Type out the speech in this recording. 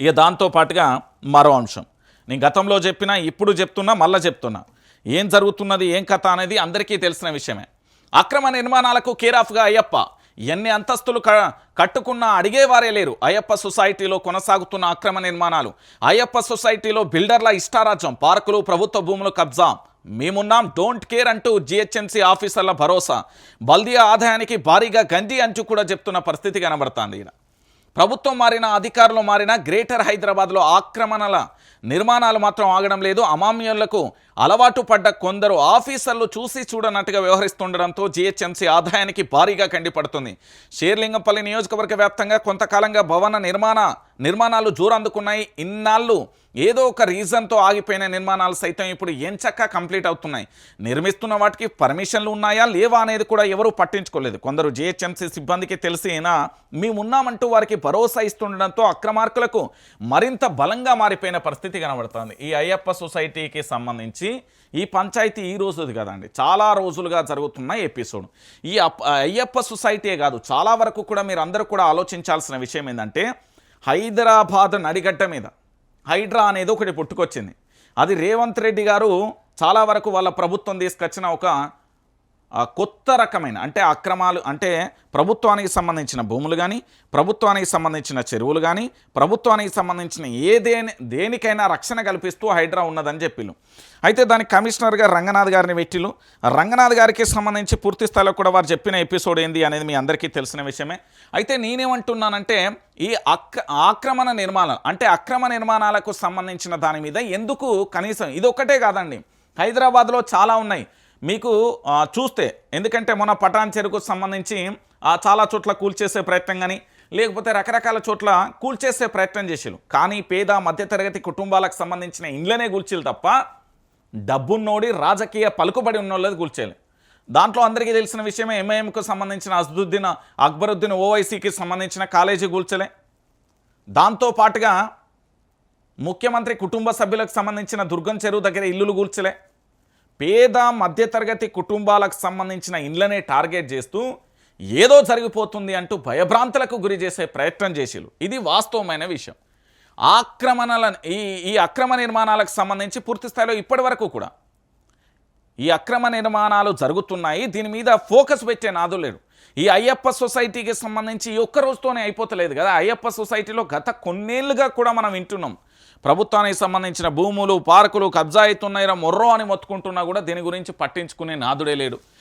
ఇక దాంతో పాటుగా మరో అంశం. నేను గతంలో చెప్పినా ఇప్పుడు చెప్తున్నా మళ్ళీ చెప్తున్నా. ఏం జరుగుతున్నది ఏం కథ అనేది అందరికీ తెలిసిన విషయమే. అక్రమ నిర్మాణాలకు కేరాఫ్గా అయ్యప్ప ఎన్ని అంతస్తులు క కట్టుకున్నా అడిగేవారే లేరు. అయ్యప్ప సొసైటీలో కొనసాగుతున్న అక్రమ నిర్మాణాలు. అయ్యప్ప సొసైటీలో బిల్డర్ల ఇష్టారాజ్యం పార్కులు ప్రభుత్వ భూములు కబ్జా. మేమున్నాం డోంట్ కేర్ అంటూ జిహెచ్ఎంసీ ఆఫీసర్ల భరోసా. బల్దియా ఆదాయానికి భారీగా గంజి అంచు కూడా చెప్తున్న పరిస్థితి కనబడుతోంది ఈయన ప్రభుత్వం మారిన అధికారులు మారిన గ్రేటర్ హైదరాబాద్లో ఆక్రమణల నిర్మాణాలు మాత్రం ఆగడం లేదు. అమామ్యులకు అలవాటు పడ్డ కొందరు ఆఫీసర్లు చూసి చూడనట్టుగా వ్యవహరిస్తుండడంతో జీహెచ్ఎంసీ ఆదాయానికి భారీగా కండిపడుతుంది. షేర్లింగంపల్లి నియోజకవర్గ వ్యాప్తంగా కొంతకాలంగా భవన నిర్మాణ నిర్మాణాలు జోరందుకున్నాయి. ఇన్నాళ్ళు ఏదో ఒక రీజన్తో ఆగిపోయిన నిర్మాణాలు సైతం ఇప్పుడు ఎంచక్క కంప్లీట్ అవుతున్నాయి. నిర్మిస్తున్న వాటికి పర్మిషన్లు ఉన్నాయా? లేవా అనేది కూడా ఎవరూ పట్టించుకోలేదు. కొందరు జిహెచ్ఎంసీ సిబ్బందికి తెలిసినా మేమున్నామంటూ వారికి భరోసా ఇస్తుండడంతో అక్రమార్కులకు మరింత బలంగా మారిపోయిన పరిస్థితి కనబడుతుంది. ఈ అయ్యప్ప సొసైటీకి సంబంధించి ఈ పంచాయతీ ఈ రోజుది కదండి. చాలా రోజులుగా జరుగుతున్న ఎపిసోడ్. ఈ అయ్యప్ప సొసైటీయే కాదు. చాలా వరకు కూడా మీరు అందరూ కూడా ఆలోచించాల్సిన విషయం ఏంటంటే హైదరాబాద్ నడిగడ్డ మీద. హైడ్రా అనేది ఒకటి పుట్టుకొచ్చింది. అది రేవంత్ రెడ్డి గారు చాలా వరకు వాళ్ళ ప్రభుత్వం తీసుకొచ్చిన ఒక కొత్త రకమైన అంటే అక్రమాలు అంటే ప్రభుత్వానికి సంబంధించిన భూములు కానీ ప్రభుత్వానికి సంబంధించిన చెరువులు కానీ ప్రభుత్వానికి సంబంధించిన ఏ దేని దేనికైనా రక్షణ కల్పిస్తూ హైడ్రా ఉన్నదని చెప్పిళ్ళు. అయితే దానికి కమిషనర్గా రంగనాథ్ గారిని పెట్టిళ్ళు. రంగనాథ్ గారికి సంబంధించి పూర్తి స్థాయిలో కూడా వారు చెప్పిన ఎపిసోడ్ ఏంది అనేది మీ అందరికీ తెలిసిన విషయమే. అయితే నేనేమంటున్నానంటే ఈ అక్ ఆక్రమణ నిర్మాణం అంటే అక్రమ నిర్మాణాలకు సంబంధించిన దాని మీద ఎందుకు కనీసం ఇది ఒక్కటే కాదండి. హైదరాబాద్లో చాలా ఉన్నాయి. మీకు చూస్తే ఎందుకంటే మొన్న పటాన్ చెరుకు సంబంధించి ఆ, చాలా చోట్ల కూల్చేసే ప్రయత్నం కానీ లేకపోతే రకరకాల చోట్ల కూల్చేసే ప్రయత్నం చేసారు కానీ పేద మధ్యతరగతి కుటుంబాలకు సంబంధించిన ఇండ్లనే కూల్చిలు తప్ప డబ్బున్నోడి రాజకీయ పలుకుబడి ఉన్నోళ్ళది కూల్చేయాలి. దాంట్లో అందరికీ తెలిసిన విషయమే ఎంఐఎంకు సంబంధించిన అజదుద్దీన్ అక్బరుద్దీన్ ఓవైసీకి సంబంధించిన కాలేజీ కూల్చలే. దాంతో పాటుగా ముఖ్యమంత్రి కుటుంబ సభ్యులకు సంబంధించిన దుర్గం చెరువు దగ్గర ఇల్లులు కూల్చలే. పేద మధ్యతరగతి కుటుంబాలకు సంబంధించిన ఇండ్లనే టార్గెట్ చేస్తూ ఏదో జరిగిపోతుంది అంటూ భయభ్రాంతులకు గురి చేసే ప్రయత్నం చేసిరు ఇది వాస్తవమైన విషయం. ఆక్రమణల ఈ ఈ అక్రమ నిర్మాణాలకు సంబంధించి పూర్తి స్థాయిలో ఇప్పటి వరకు కూడా ఈ అక్రమ నిర్మాణాలు జరుగుతున్నాయి. దీని మీద ఫోకస్ పెట్టే నాదు లేడు. ఈ అయ్యప్ప సొసైటీకి సంబంధించి ఒక్క రోజుతోనే అయిపోతలేదు కదా. అయ్యప్ప సొసైటీలో గత కొన్నేళ్ళుగా కూడా మనం వింటున్నాం. ప్రభుత్వానికి సంబంధించిన భూములు పార్కులు కబ్జా అవుతున్నాయిరా మొర్రో అని మొత్తుకుంటున్నా కూడా దీని గురించి పట్టించుకునే నాదుడే లేడు.